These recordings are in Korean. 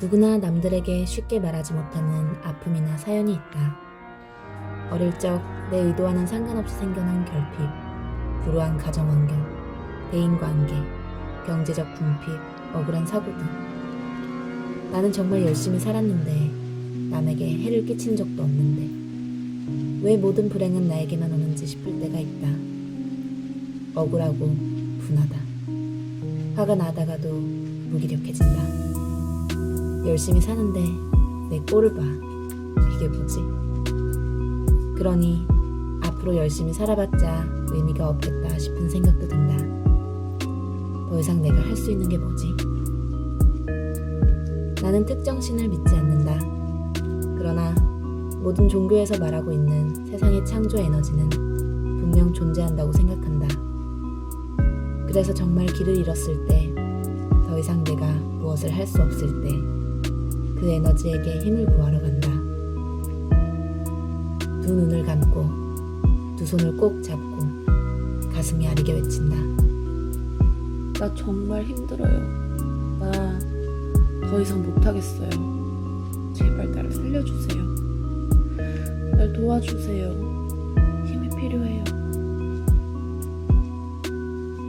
누구나 남들에게 쉽게 말하지 못하는 아픔이나 사연이 있다. 어릴 적 내 의도와는 상관없이 생겨난 결핍, 불우한 가정 환경, 대인 관계, 경제적 궁핍, 억울한 사고 등. 나는 정말 열심히 살았는데 남에게 해를 끼친 적도 없는데 왜 모든 불행은 나에게만 오는지 싶을 때가 있다. 억울하고 분하다. 화가 나다가도 무기력해진다. 열심히 사는데 내 꼴을 봐. 이게 뭐지? 그러니 앞으로 열심히 살아봤자 의미가 없겠다 싶은 생각도 든다. 더 이상 내가 할 수 있는 게 뭐지? 나는 특정 신을 믿지 않는다. 그러나 모든 종교에서 말하고 있는 세상의 창조 에너지는 분명 존재한다고 생각한다. 그래서 정말 길을 잃었을 때, 더 이상 내가 무엇을 할 수 없을 때, 그 에너지에게 힘을 구하러 간다. 두 눈을 감고, 두 손을 꼭 잡고, 가슴이 아리게 외친다. 나 정말 힘들어요. 나 더 이상 못하겠어요. 제발 나를 살려주세요. 날 도와주세요. 힘이 필요해요.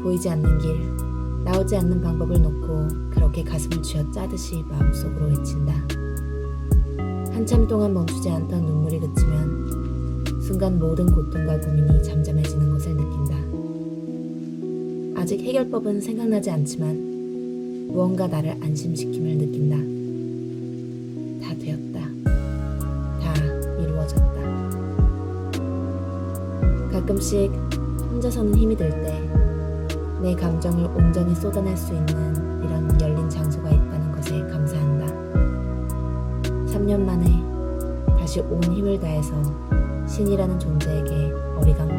보이지 않는 길, 나오지 않는 방법을 놓고 그렇게 가슴을 쥐어 짜듯이 마음속으로 외친다. 한참 동안 멈추지 않던 눈물이 그치면 순간 모든 고통과 고민이 잠잠해지는 것을 느낀다. 아직 해결법은 생각나지 않지만 무언가 나를 안심시킴을 느낀다. 다 되었다. 다 이루어졌다. 가끔씩 혼자서는 힘이 들 때 내 감정을 온전히 쏟아낼 수 있는 이런 열린 장소가 있다는 것에 감사한다. 3년 만에 다시 온 힘을 다해서 신이라는 존재에게 어리광.